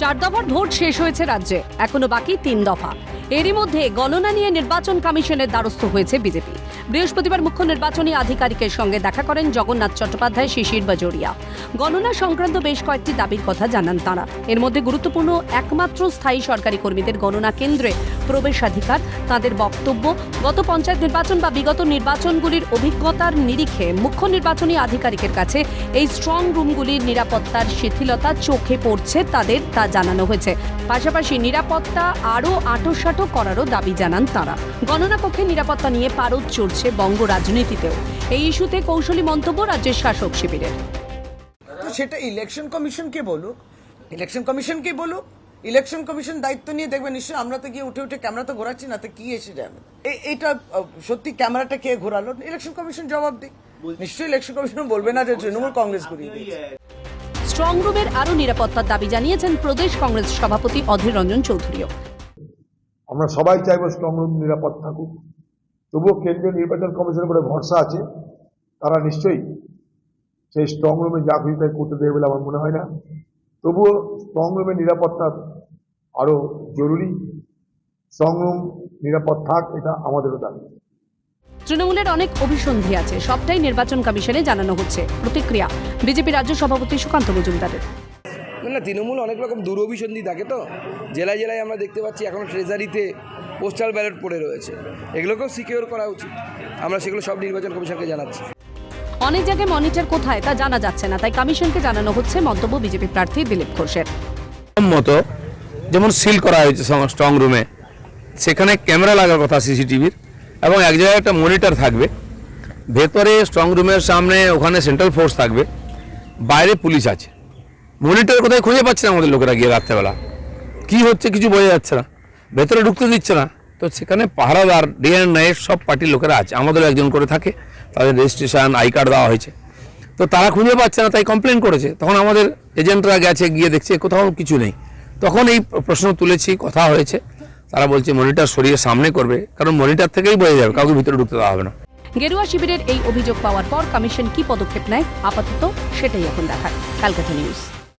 চার দফার ভোট শেষ হয়েছে রাজ্যে, এখনও বাকি তিন দফা। এরই মধ্যে গণনা নিয়ে নির্বাচন কমিশনের দ্বারস্থ হয়েছে বিজেপি। বৃহস্পতিবার মুখ্য নির্বাচনী আধিকারিকের সঙ্গে দেখা করেন জগন্নাথ চট্টোপাধ্যায়, শিশির বাজোরিয়া। গণনা সংক্রান্ত বেশ কয়েকটি দাবির কথা জানান তাঁরা। এর মধ্যে গুরুত্বপূর্ণ একমাত্র স্থায়ী সরকারি কর্মীদের গণনা কেন্দ্রে প্রবেশাধিকার, তাদের বক্তব্য, গত পঞ্চায়েত নির্বাচন বা বিগত নির্বাচনগুলির অভিজ্ঞতার নিরিখে মুখ্য নির্বাচনী আধিকারিকের কাছে এই স্ট্রং রুমগুলির নিরাপত্তার শিথিলতা চোখে পড়ছে তাদের তা জানানো হয়েছে। পাশাপাশি নিরাপত্তা আরও আঁটোসাঁটো করারও দাবি জানান তারা। গণনা কক্ষে নিরাপত্তা নিয়ে পারদ চড়ছে বঙ্গ রাজনীতিতেও। এই ইস্যুতে কৌশলী মন্তব্য রাজ্যের শাসক শিবিরের। তো সেটা ইলেকশন কমিশনকে বলুক ইলেকশন কমিশনকে বলুক ইলেকশন কমিশন দায়িত্ব নিয়ে দেখবেন নিশ্চয়ই আমরা তো গিয়ে উঠে উঠে ক্যামেরা তো ঘোরাচ্ছি না তো কি এসে যাবে। এ- এটা আহ, সত্যি ক্যামেরাটা কে ঘোরালো? ইলেকশন কমিশন জবাব দিক। নিশ্চয়ই ইলেকশন কমিশন বলবে না যে তৃণমূল কংগ্রেস করিয়ে দিয়েছে। স্ট্রং রুমের আরও নিরাপত্তার দাবি জানিয়েছেন প্রদেশ কংগ্রেস সভাপতি অধীর রঞ্জন চৌধুরীও আমরা সবাই চাইব স্ট্রং রুম নিরাপদ থাকুক। তবুও কেন্দ্রীয় নির্বাচন কমিশনের উপরে ভরসা আছে। তারা নিশ্চয়ই সেই স্ট্রং রুমে যা খুশি তাই করতে দেবে বলে আমার মনে হয় না। তবুও স্ট্রং রুমের নিরাপত্তা আরও জরুরি। স্ট্রং রুম নিরাপদ থাক, এটা আমাদেরও দাবি। তৃণমূলের অনেক অভিসন্ধি আছে। সবটাই নির্বাচন কমিশনে জানানো হচ্ছে। প্রতিক্রিয়া বিজেপি রাজ্য সভাপতি সুকান্ত মজুমদারের। না না তৃণমূল অনেক রকম দুরভিসন্ধি থাকে তো। জেলায় জেলায় আমরা দেখতে পাচ্ছি এখন ট্রেজারিতে পোস্টাল ব্যালট পড়ে রয়েছে। এগুলোকেও সিকিওর করা উচিত। আমরা সেগুলো সব নির্বাচন কমিশনকে জানাচ্ছি। অনেক জায়গায় মনিটর কোথায় তা জানা যাচ্ছে না তাই কমিশনকে জানানো হচ্ছে মন্তব্য বিজেপি প্রার্থী দিলীপ ঘোষের। মতো যেমন সিল করা হয়েছে স্ট্রং রুমে সেখানে ক্যামেরা লাগার কথা সিসিটিভির এবং এক জায়গায় একটা মনিটর থাকবে। ভেতরে স্ট্রং রুমের সামনে ওখানে সেন্ট্রাল ফোর্স থাকবে। বাইরে পুলিশ আছে। মনিটর কোথায় খুঁজে পাচ্ছে না আমাদের লোকেরা গিয়ে রাত্রেবেলা। কি হচ্ছে কিছু বোঝা যাচ্ছে না। ভেতরে ঢুকতে দিচ্ছে না। তো সেখানে পাহারাদার ডে অ্যান্ড নাইট সব পার্টির লোকেরা আছে। আমাদেরও একজন করে থাকে। তাদের রেজিস্ট্রেশন আই কার্ড দেওয়া হয়েছে। তো তারা খুঁজে পাচ্ছে না, তাই কমপ্লেন করেছে। তখন আমাদের এজেন্টরা গেছে, গিয়ে দেখছে, কোথাও কিছু নেই। তখন এই প্রশ্ন তুলেছি, কথা হয়েছে। তারা বলছে মনিটর সরিয়ে সামনে করবে, কারণ মনিটর থেকেই বোঝা যাবে, কাউকে ভিতরে ঢুকতে দেওয়া হবে না। গেরুয়া শিবিরের এই অভিযোগ পাওয়ার পর কমিশন কি পদক্ষেপ নেয়? আপাতত সেটাই এখন দেখার। ক্যালকাটা নিউজ